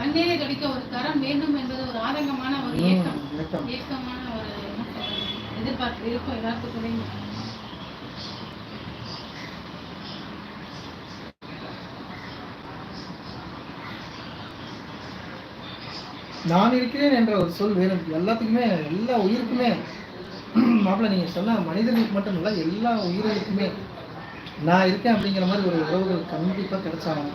கண்ணீரை துடைக்க ஒரு கரம் வேண்டும் என்பது ஒரு ஆதங்கமான ஒரு ஏக்கம். ஏக்கம். ஏக்கமான ஒரு எதிர்பார்ப்பு இருக்கும் எல்லாத்துக்குள்ளேயும் நான் இருக்கிறேன் என்ற ஒரு சொல் வேணும் எல்லாத்துக்குமே எல்லா உயிருக்குமே. மாப்பிள்ள நீங்க சொன்ன மனிதர்களுக்கு மட்டும் இல்லை எல்லா உயிர்களுக்குமே. நான் இருக்கேன் அப்படிங்கிற மாதிரி ஒரு உறவுகள் கண்டிப்பா கிடைச்சாங்க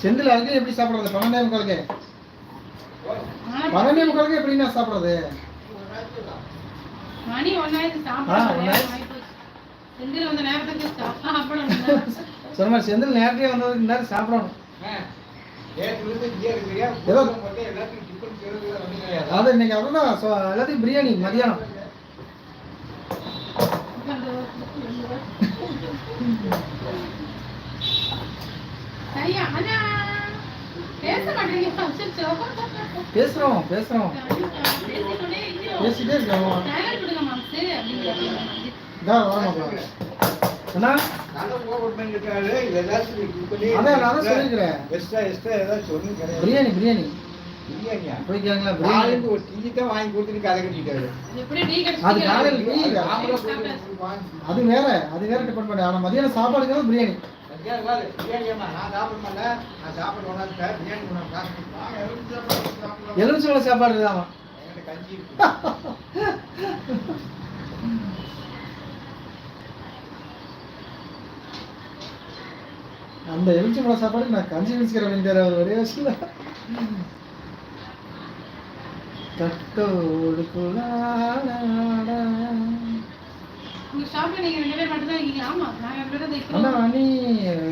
செந்தில் அழுகை எப்படி சாப்பிடுறது? பன்னெண்டே முக்காலுக்கு பன்னெண்டே முக்காலுக்கு எப்படின்னா சாப்பிடுறது? மணி ஒன்னாயிரத்து ஆ, சாப்பிட ஒண்ணாயிரத்து. செந்தில் வந்த நேரத்துக்கு சாப்பிடணும் சொன்ன மாதிரி செந்தில் நேரத்தையே வந்ததுக்கு நேரம் சாப்பிடணும். அது இன்னைக்கு அவ்வளோதான் so, எல்லாத்தையும் பிரியாணி மதியானம். பேசுறோம் பேசுறோம். பேசிட்டே இருக்கோம். தான் சொல்லிக்கிறேன். பிரியாணி பிரியாணி. போய் கேளுங்களா பிரியாணி? எப்படி டீ கடிச்சிட்டு அது காலையில் டீ. இல்ல. சாப்பிட. அது வேற அது வேற டிபெண்ட் ஆனா மதியானம் சாப்பாடுக்கு பிரியாணி. எலுமிச்சம்பழ சாப்பாடு இல்லாம. அந்த எலுமிச்சம்பழ சாப்பாடு நான் கஞ்சி குடிச்சிக்கிற வேண்டிய ஒரே அண்ணா இருக்கிறோம் நீ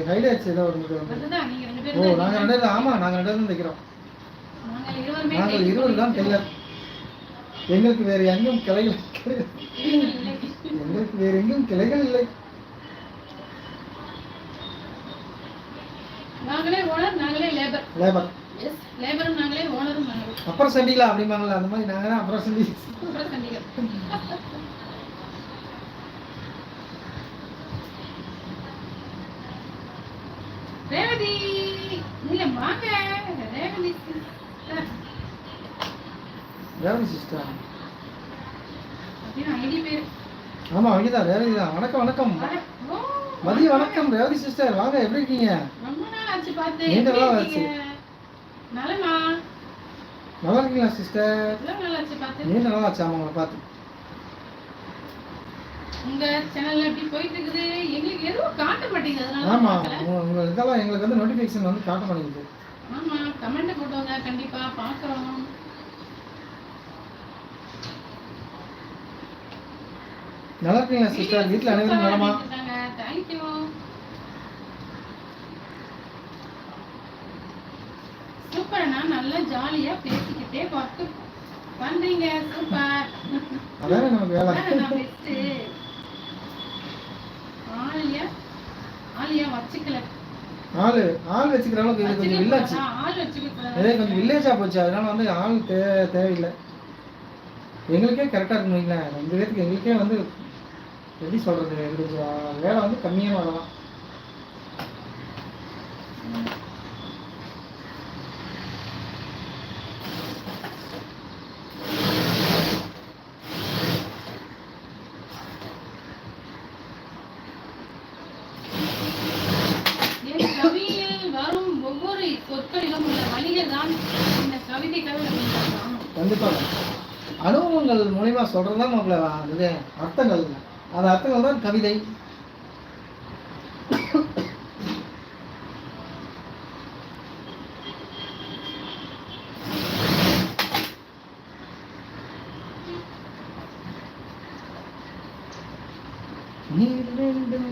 ஹைலைட்ஸ் ஏதோ பேரும் ஓ தான் நாங்க இருக்கீங்க. ரெண்டு பேரும் ஆமா நாங்க ரெண்டு பேரும் தான் தைக்கிறோம் நாங்கள் நாங்கள் இருவர் தான். டெய்லர் எங்களுக்கு வேறு எங்கும் கிளைகள். எங்களுக்கு வேறு எங்கும் கிளைகள் இல்லை. நாங்களே ஓனர் நாங்களே லேபர் லேபர் எஸ் லேபரும் நாங்களே ஓனரும் நாங்களே. அப்புறம் சண்டிகளா அப்படிம்பாங்களா அந்த மாதிரி நாங்க தான் அப்புறம் சண்டி அப்புறம் சண்டிகர் ரேவதி இல்ல வாங்க. ரேவதி. ரேவதி சிஸ்டர் அப்படின்னு ஐடி பேரு. ஆமா அவங்கதான் ரேவதி தான். வணக்கம் வணக்கம். மதிய வணக்கம். ரேவதி சிஸ்டர் வாங்க எப்படி இருக்கீங்க? ஆச்சு பார்த்து நீண்ட எப்படி நாள் இருக்கீங்க? நலமா? நல்லா இருக்கீங்களா சிஸ்டர்? நாள் ஆச்சு பார்த்து நீண்ட நாள் ஆச்சு ஆமா உங்களை பார்த்து? உங்க சேனல்ல எப்படி போயிட்டு இருக்குது? எங்களுக்கு எதுவும் காட்ட மாட்டேங்குது அதனால ஆமா. உங்க- இதெல்லாம் எங்களுக்கு வந்து நோட்டிஃபிகேஷன் வந்து காட்ட மாட்டேங்குது. ஆமா கமெண்ட் போட்டவங்க கண்டிப்பா பாக்குறோம் நல்லா இருக்கீங்களா சிஸ்டர்? வீட்டில் அனைவரும் நலமா? சூப்பர் அண்ணா நல்லா ஜாலியா பேசிக்கிட்டே ஒர்க் பண்றீங்க சூப்பர். அதானே நமக்கு வேலை. பெஸ்ட் ஆலியா? ஆலியா வச்சுக்கல. ஆள் ஆள் வச்சுக்கிற அளவுக்கு இது கொஞ்சம் வச்சுக்க இதே கொஞ்சம் வில்லேஜாக போச்சு. அதனால வந்து ஆள் தே தேவையில்லை. எங்களுக்கே கரெக்டாக இருக்குன்னு வைங்களேன். ரெண்டு பேருக்கு எங்களுக்கே வந்து எப்படி சொல்கிறது ஆ, வேலை வந்து கம்மியாக வரலாம். சொற்களிலும் உள்ள வணிகர் தான் இந்த கவிதைகள் கண்டிப்பாக அனுபவங்கள் மூலிமா சொல்கிறது தான் நம்மளை இது அர்த்தங்கள். அந்த அர்த்தங்கள் தான் கவிதை. நீர் வேண்டும்